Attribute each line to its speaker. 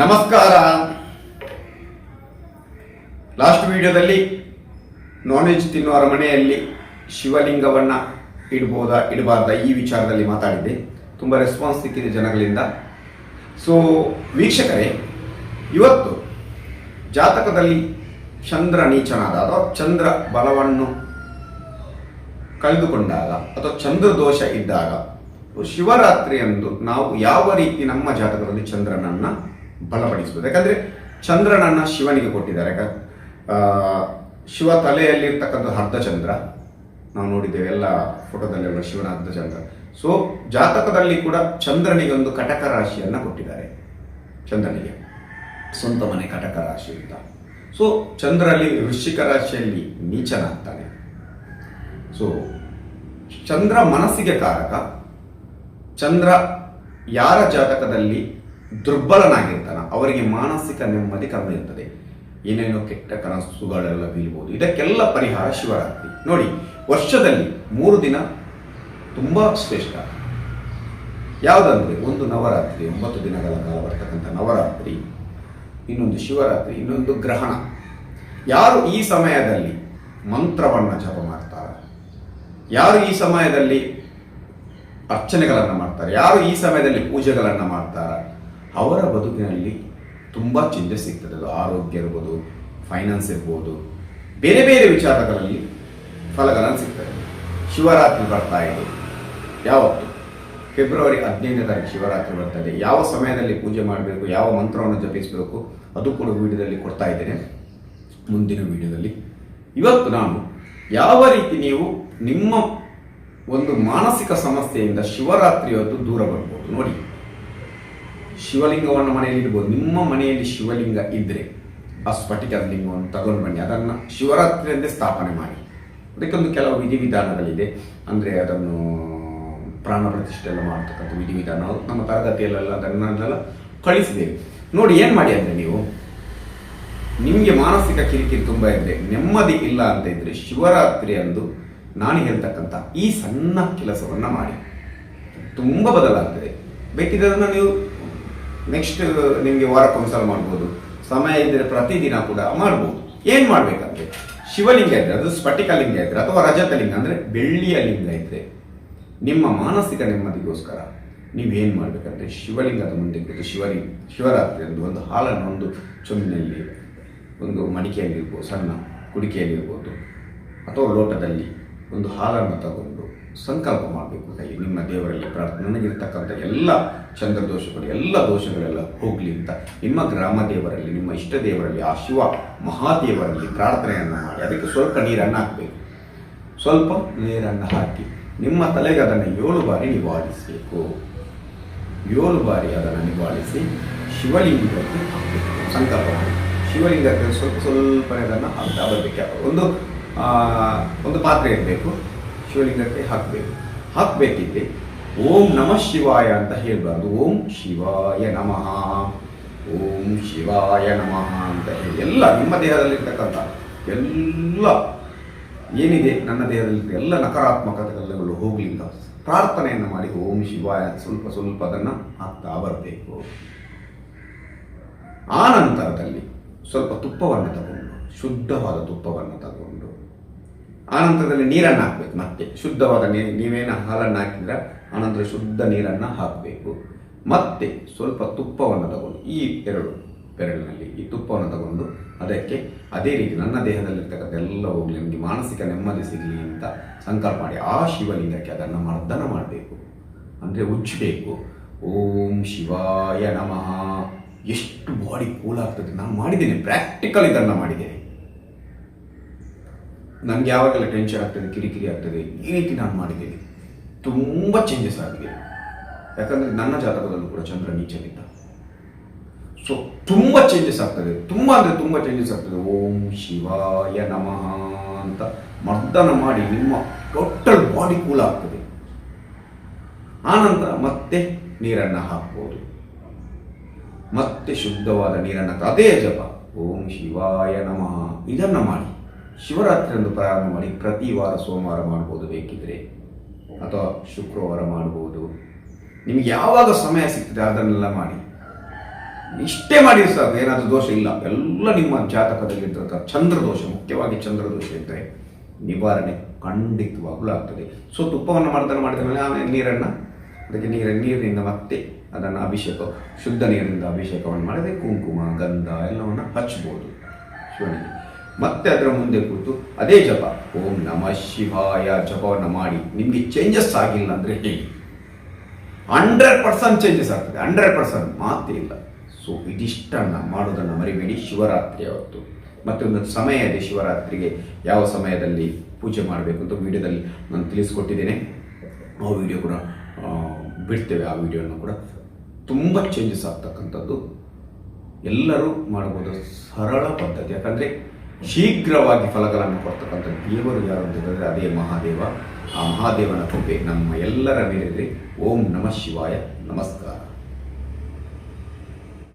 Speaker 1: ನಮಸ್ಕಾರ. ಲಾಸ್ಟ್ ವಿಡಿಯೋದಲ್ಲಿ non veg ತಿನ್ನುವ ಮನೆಯಲ್ಲಿ ಶಿವಲಿಂಗವನ್ನು ಇಡ್ಬೋದಾ, ಇಡಬಾರ್ದ ಈ ವಿಚಾರದಲ್ಲಿ ಮಾತಾಡಿದ್ದೆ. ತುಂಬ ರೆಸ್ಪಾನ್ಸ್ ಸಿಕ್ಕಿದೆ ಜನಗಳಿಂದ. ಸೊ ವೀಕ್ಷಕರೇ, ಇವತ್ತು ಜಾತಕದಲ್ಲಿ ಚಂದ್ರ ನೀಚನಾದ ಅಥವಾ ಚಂದ್ರ ಬಲವನ್ನು ಕಳೆದುಕೊಂಡಾಗ ಅಥವಾ ಚಂದ್ರ ದೋಷ ಇದ್ದಾಗ, ಶಿವರಾತ್ರಿಯಂದು ನಾವು ಯಾವ ರೀತಿ ನಮ್ಮ ಜಾತಕದಲ್ಲಿ ಚಂದ್ರನನ್ನ ಬಲಪಡಿಸಬಹುದು ಯಾಕಂದ್ರೆ ಚಂದ್ರನನ್ನ ಶಿವನಿಗೆ ಕೊಟ್ಟಿದ್ದಾರೆ. ಶಿವ ತಲೆಯಲ್ಲಿರ್ತಕ್ಕಂಥ ಅರ್ಧ ಚಂದ್ರ ನಾವು ನೋಡಿದ್ದೇವೆ ಎಲ್ಲ ಫೋಟೋದಲ್ಲಿರುವ ಶಿವನ ಅರ್ಧ ಚಂದ್ರ ಸೊ ಜಾತಕದಲ್ಲಿ ಕೂಡ ಚಂದ್ರನಿಗೆ ಒಂದು ಕಟಕ ರಾಶಿಯನ್ನ ಕೊಟ್ಟಿದ್ದಾರೆ. ಚಂದ್ರನಿಗೆ. ಸ್ವಂತ ಮನೆ ಕಟಕ ರಾಶಿ ಅಂತ. ಸೊ ಚಂದ್ರಲ್ಲಿ ವೃಶ್ಚಿಕ ರಾಶಿಯಲ್ಲಿ ನೀಚನಾಗ್ತಾನೆ. ಸೊ ಚಂದ್ರ ಮನಸ್ಸಿಗೆ ಕಾರಕ. ಚಂದ್ರ ಯಾರ ಜಾತಕದಲ್ಲಿ ದುರ್ಬಲನಾಗಿರ್ತಾನ, ಅವರಿಗೆ ಮಾನಸಿಕ ನೆಮ್ಮದಿ ಕಮ್ಮಿ ಇರ್ತದೆ ಏನೇನೋ ಕೆಟ್ಟ ಕನಸುಗಳೆಲ್ಲ ಬೀಳ್ಬೋದು. ಇದಕ್ಕೆಲ್ಲ ಪರಿಹಾರ ಶಿವರಾತ್ರಿ. ನೋಡಿ, ವರ್ಷದಲ್ಲಿ ಮೂರು ದಿನ ತುಂಬಾ ಶ್ರೇಷ್ಠ. ಯಾವುದಂದ್ರೆ, ಒಂದು ನವರಾತ್ರಿ, ಒಂಬತ್ತು ದಿನಗಳ ಕಾಲ ಬರ್ತಕ್ಕಂಥ ನವರಾತ್ರಿ, ಇನ್ನೊಂದು ಶಿವರಾತ್ರಿ, ಇನ್ನೊಂದು ಗ್ರಹಣ. ಯಾರು ಈ ಸಮಯದಲ್ಲಿ ಮಂತ್ರವನ್ನು ಜಪ ಮಾಡ್ತಾರೆ? ಯಾರು ಈ ಸಮಯದಲ್ಲಿ ಅರ್ಚನೆಗಳನ್ನು ಮಾಡ್ತಾರೆ? ಯಾರು ಈ ಸಮಯದಲ್ಲಿ ಪೂಜೆಗಳನ್ನು ಮಾಡ್ತಾರ? ಅವರ ಬದುಕಿನಲ್ಲಿ ತುಂಬ ಚೇಂಜಸ್ ಸಿಗ್ತದೆ. ಅದು ಆರೋಗ್ಯ ಇರ್ಬೋದು ಫೈನಾನ್ಸ್ ಇರ್ಬೋದು, ಬೇರೆ ಬೇರೆ ವಿಚಾರಗಳಲ್ಲಿ ಫಲಗಳನ್ನು ಸಿಗ್ತದೆ. ಶಿವರಾತ್ರಿ ಬರ್ತಾ ಇದೆ. ಯಾವತ್ತು? ಫೆಬ್ರವರಿ ಹದಿನೈದನೇ ತಾರೀಕು ಶಿವರಾತ್ರಿ ಬರ್ತದೆ ಯಾವ ಸಮಯದಲ್ಲಿ ಪೂಜೆ ಮಾಡಬೇಕು, ಯಾವ ಮಂತ್ರವನ್ನು ಜಪಿಸಬೇಕು, ಅದು ಕೂಡ ವಿಡಿಯೋದಲ್ಲಿ ಕೊಡ್ತಾ ಇದ್ದೇನೆ. ಮುಂದಿನ ವಿಡಿಯೋದಲ್ಲಿ. ಇವತ್ತು ನಾನು ಯಾವ ರೀತಿ ನೀವು ನಿಮ್ಮ ಒಂದು ಮಾನಸಿಕ ಸಮಸ್ಯೆಯಿಂದ ಶಿವರಾತ್ರಿ ಹೊತ್ತು ದೂರ ಬರ್ಬೋದು ನೋಡಿ. ಶಿವಲಿಂಗವನ್ನು ಮನೆಯಲ್ಲಿ ಇಡ್ಬೋದು. ನಿಮ್ಮ ಮನೆಯಲ್ಲಿ ಶಿವಲಿಂಗ ಇದ್ರೆ ಆ ಸ್ಫಟಿಕ ಲಿಂಗವನ್ನು ತಗೊಂಡು ಬನ್ನಿ. ಅದನ್ನು ಶಿವರಾತ್ರಿಯಂದೇ ಸ್ಥಾಪನೆ ಮಾಡಿ. ಅದಕ್ಕೊಂದು ಕೆಲವು ವಿಧಿವಿಧಾನಗಳಿದೆ. ಅಂದರೆ ಅದನ್ನು ಪ್ರಾಣ ಪ್ರತಿಷ್ಠೆ ಎಲ್ಲ ಮಾಡ್ತಕ್ಕಂಥ ವಿಧಿವಿಧಾನ. ನಮ್ಮ ತರಗತಿಯಲ್ಲೆಲ್ಲ ಅದನ್ನೆಲ್ಲ ಕಳಿಸಿದ್ದೇವೆ. ನೋಡಿ, ಏನು ಮಾಡಿ ಅಂದರೆ ನೀವು? ನಿಮಗೆ ಮಾನಸಿಕ ಕಿರಿಕಿರಿ ತುಂಬ ಇದ್ದರೆ ನೆಮ್ಮದಿ ಇಲ್ಲ ಅಂತ ಇದ್ದರೆ ಶಿವರಾತ್ರಿ ಅಂದು ನಾನು ಹೇಳ್ತಕ್ಕಂಥ ಈ ಸಣ್ಣ ಕೆಲಸವನ್ನು ಮಾಡಿ. ತುಂಬ ಬದಲಾಗ್ತದೆ. ಬೇಕಿದ್ರೆ ಅದನ್ನ ನೀವು ನೆಕ್ಸ್ಟ್ ನಿಮಗೆ ವಾರಕ್ಕೊಂದ್ಸಲ ಮಾಡ್ಬೋದು. ಸಮಯ ಇದ್ದರೆ ಪ್ರತಿದಿನ ಕೂಡ ಮಾಡ್ಬೋದು. ಏನು ಮಾಡ್ಬೇಕಂದ್ರೆ? ಶಿವಲಿಂಗ ಇದ್ರೆ, ಅದು ಸ್ಫಟಿಕ ಲಿಂಗ ಇದ್ರೆ, ಅಥವಾ ರಜತ ಲಿಂಗ ಅಂದ್ರೆ ಬೆಳ್ಳಿಯ ಲಿಂಗ ಇದ್ರೆ, ನಿಮ್ಮ ಮಾನಸಿಕ ನೆಮ್ಮದಿಗೋಸ್ಕರ ನೀವು ನೀವೇನು ಮಾಡ್ಬೇಕಂದ್ರೆ ಶಿವಲಿಂಗದ ಮುಂದೆ ಕೂತು ಶಿವಲಿಂಗ ಶಿವರಾತ್ರಿ ಎಂದು ಒಂದು ಹಾಲನ್ನು ಒಂದು ಚೊಮ್ಮಿನಲ್ಲಿ ಒಂದು ಮಡಿಕೆಯಲ್ಲಿರ್ಬೋದು ಸಣ್ಣ ಕುಡಿಕೆಯಲ್ಲಿರ್ಬೋದು ಅಥವಾ ಲೋಟದಲ್ಲಿ ಒಂದು ಹಾಲನ್ನು ತಗೊಂಡು ಸಂಕಲ್ಪ ಮಾಡಬೇಕು. ಕೈ ನಿಮ್ಮ ದೇವರಲ್ಲಿ ಪ್ರಾರ್ಥನೆ. ನನಗಿರ್ತಕ್ಕಂಥ ಎಲ್ಲ ಚಂದ್ರದೋಷಗಳು, ಎಲ್ಲ ದೋಷಗಳೆಲ್ಲ ಹೋಗಲಿ ಅಂತ ನಿಮ್ಮ ಗ್ರಾಮ ದೇವರಲ್ಲಿ, ನಿಮ್ಮ ಇಷ್ಟ ದೇವರಲ್ಲಿ, ಆ ಶಿವ ಮಹಾದೇವರಲ್ಲಿ ಪ್ರಾರ್ಥನೆಯನ್ನು ಮಾಡಿ. ಅದಕ್ಕೆ ಸ್ವಲ್ಪ ನೀರನ್ನು ಹಾಕಬೇಕು. ಸ್ವಲ್ಪ ನೀರನ್ನು ಹಾಕಿ ನಿಮ್ಮ ತಲೆಗೆ ಅದನ್ನು ಏಳು ಬಾರಿ ನಿವಾರಿಸಬೇಕು ಏಳು ಬಾರಿ ಅದನ್ನು ನಿವಾರಿಸಿ ಶಿವಲಿಂಗಕ್ಕೆ ಹಾಕಬೇಕು. ಸಂಕಲ್ಪ ಮಾಡಿ. ಶಿವಲಿಂಗಕ್ಕೆ ಸ್ವಲ್ಪ ಸ್ವಲ್ಪ ಅದನ್ನು ಹಾಕ್ತಾ ಬರಬೇಕು. ಒಂದು ಒಂದು ಪಾತ್ರೆ ಇರಬೇಕು. ಶಿವಲಿಂಗಕ್ಕೆ ಹಾಕಬೇಕು. ಹಾಕಬೇಕಿದ್ರೆ ಓಂ ನಮಃ ಶಿವಾಯ ಅಂತ ಹೇಳಬಾರ್ದು. ಓಂ ಶಿವಾಯ ನಮಃ. ಓಂ ಶಿವಾಯ ನಮಃ ಅಂತ ಹೇಳಿ. ಎಲ್ಲ ನಿಮ್ಮ ದೇಹದಲ್ಲಿರ್ತಕ್ಕಂಥ ಎಲ್ಲ ಏನಿದೆ ನನ್ನ ದೇಹದಲ್ಲಿ ಎಲ್ಲ ನಕಾರಾತ್ಮಕತೆಗಳು ಹೋಗ್ಲಿ ಅಂತ ಪ್ರಾರ್ಥನೆಯನ್ನು ಮಾಡಿ ಓಂ ಶಿವಾಯ ಸ್ವಲ್ಪ ಸ್ವಲ್ಪ ಅದನ್ನು ಹಾಕ್ತಾ ಬರಬೇಕು. ಆ ನಂತರದಲ್ಲಿ ಸ್ವಲ್ಪ ತುಪ್ಪವನ್ನು ತಗೊಂಡು, ಶುದ್ಧವಾದ ತುಪ್ಪವನ್ನು ತಗೊಂಡು ಆ ನಂತರದಲ್ಲಿ ನೀರನ್ನು ಹಾಕಬೇಕು, ಮತ್ತೆ ಶುದ್ಧವಾದ ನೀರು ನೀವೇನು ಹಾಲನ್ನು ಹಾಕಿದ್ರೆ ಆನಂತರ ಶುದ್ಧ ನೀರನ್ನು ಹಾಕಬೇಕು. ಮತ್ತೆ ಸ್ವಲ್ಪ ತುಪ್ಪವನ್ನು ತಗೊಂಡು, ಈ ಎರಡು ಬೆರಳಿನಲ್ಲಿ ಈ ತುಪ್ಪವನ್ನು ತಗೊಂಡು ಅದಕ್ಕೆ ಅದೇ ರೀತಿ ನನ್ನ ದೇಹದಲ್ಲಿರ್ತಕ್ಕಂಥ ಎಲ್ಲ ಹೋಗ್ಲಿ ನನಗೆ ಮಾನಸಿಕ ನೆಮ್ಮದಿ ಸಿಗಲಿ ಅಂತ ಸಂಕಲ್ಪ ಮಾಡಿ, ಆ ಶಿವಲಿಂಗಕ್ಕೆ ಅದನ್ನು ಮರ್ದನ ಮಾಡಬೇಕು. ಅಂದರೆ ಉಜ್ಜಬೇಕು. ಓಂ ಶಿವಾಯ ನಮಃ. ಎಷ್ಟು ಬಾಡಿ ಕೂಲ್ ಆಗ್ತದೆ. ನಾನು ಮಾಡಿದ್ದೇನೆ ಪ್ರಾಕ್ಟಿಕಲ್ ಇದನ್ನು ಮಾಡಿದ್ದೇನೆ. ನನಗೆ ಯಾವಾಗೆಲ್ಲ ಟೆನ್ಷನ್ ಆಗ್ತದೆ, ಕಿರಿಕಿರಿ ಆಗ್ತದೆ, ಈ ರೀತಿ ನಾನು ಮಾಡಿದ್ದೇನೆ. ತುಂಬ ಚೇಂಜಸ್ ಆಗಿದೆ. ಯಾಕಂದರೆ ನನ್ನ ಜಾತಕದಲ್ಲೂ ಕೂಡ ಚಂದ್ರ ನೀಚಲಿದ್ದ ಸೊ ತುಂಬ ಚೇಂಜಸ್ ಆಗ್ತದೆ. ತುಂಬ ಅಂದರೆ ತುಂಬ ಚೇಂಜಸ್ ಆಗ್ತದೆ. ಓಂ ಶಿವಾಯ ನಮಃ ಅಂತ ಮರ್ದನ ಮಾಡಿ ನಿಮ್ಮ ಟೋಟಲ್ ಬಾಡಿ ಕೂಲ್ ಆಗ್ತದೆ. ಆನಂತರ ಮತ್ತೆ ನೀರನ್ನು ಹಾಕ್ಬೋದು. ಮತ್ತೆ ಶುದ್ಧವಾದ ನೀರನ್ನು ಅದೇ ಜಪ. ಓಂ ಶಿವಾಯ ನಮಃ. ಇದನ್ನು ಮಾಡಿ. ಶಿವರಾತ್ರಿ ಎಂದು ಪ್ರಾರಂಭ ಮಾಡಿ ಪ್ರತಿ ವಾರ ಸೋಮವಾರ ಮಾಡ್ಬೋದು ಬೇಕಿದ್ರೆ, ಅಥವಾ ಶುಕ್ರವಾರ ಮಾಡ್ಬೋದು. ನಿಮಗೆ ಯಾವಾಗ ಸಮಯ ಸಿಗ್ತದೆ ಅದನ್ನೆಲ್ಲ ಮಾಡಿ. ಇಷ್ಟೇ ಮಾಡಿ ಸಾಕು, ಏನಾದರೂ ದೋಷ ಇಲ್ಲ. ಎಲ್ಲ ನಿಮ್ಮ ಜಾತಕದಲ್ಲಿರ್ತಕ್ಕ ಚಂದ್ರ ದೋಷ, ಮುಖ್ಯವಾಗಿ ಚಂದ್ರ ದೋಷ ಇದ್ದರೆ ನಿವಾರಣೆ ಖಂಡಿತವಾಗಲೂ ಆಗ್ತದೆ. ಸೊ, ತುಪ್ಪವನ್ನು ಮರ್ದನ ಮಾಡಿದ ಮೇಲೆ, ಆಮೇಲೆ ನೀರನ್ನು, ಅದಕ್ಕೆ ನೀರ, ನೀರಿನಿಂದ ಮತ್ತೆ ಅದನ್ನು ಅಭಿಷೇಕ, ಶುದ್ಧ ನೀರಿನಿಂದ ಅಭಿಷೇಕವನ್ನು ಮಾಡಿದರೆ ಕುಂಕುಮ, ಗಂಧ ಎಲ್ಲವನ್ನು ಹಚ್ಬೋದು ಶಿವನಿಗೆ. ಮತ್ತೆ ಅದರ ಮುಂದೆ ಕೂತು, ಅದೇ ಜಪ. ಓಂ ನಮಃ ಶಿವಾಯ. ಜಪವನ್ನು ಮಾಡಿ, ನಿಮಗೆ ಚೇಂಜಸ್ ಆಗಿಲ್ಲ ಅಂದರೆ ಹೇಳಿ. ಹಂಡ್ರೆಡ್ ಪರ್ಸೆಂಟ್ ಚೇಂಜಸ್ ಆಗ್ತದೆ. ಹಂಡ್ರೆಡ್ ಪರ್ಸೆಂಟ್ ಮಾತೇ ಇಲ್ಲ. ಸೊ ಇದಿಷ್ಟನ್ನು ಮಾಡೋದನ್ನು ಮರಿಬೇಡಿ. ಶಿವರಾತ್ರಿ ಅವತ್ತು. ಮತ್ತೊಂದು ಸಮಯ ಇದೆ ಶಿವರಾತ್ರಿಗೆ ಯಾವ ಸಮಯದಲ್ಲಿ ಪೂಜೆ ಮಾಡಬೇಕು ಅಂತ ವಿಡಿಯೋದಲ್ಲಿ ನಾನು ತಿಳಿಸ್ಕೊಟ್ಟಿದ್ದೇನೆ. ಆ ವಿಡಿಯೋ ಕೂಡ ಬಿಡ್ತೇವೆ. ಆ ವಿಡಿಯೋನ ಕೂಡ ತುಂಬ ಚೇಂಜಸ್ ಆಗ್ತಕ್ಕಂಥದ್ದು. ಎಲ್ಲರೂ ಮಾಡಬಹುದು ಸರಳ ಪದ್ಧತಿ. ಯಾಕಂದರೆ ಶೀಘ್ರವಾಗಿ ಫಲಗಳನ್ನು ಕೊಡ್ತಕ್ಕಂಥ ದೇವರು ಯಾರು ಅಂತ ಹೇಳಿದ್ರೆ ಅದೇ ಮಹಾದೇವ. ಆ ಮಹಾದೇವನ ಕೃಪೆ ನಮ್ಮ ಎಲ್ಲರ ಮೇಲಿದೆ ಓಂ ನಮಃ ಶಿವಾಯ. ನಮಸ್ಕಾರ.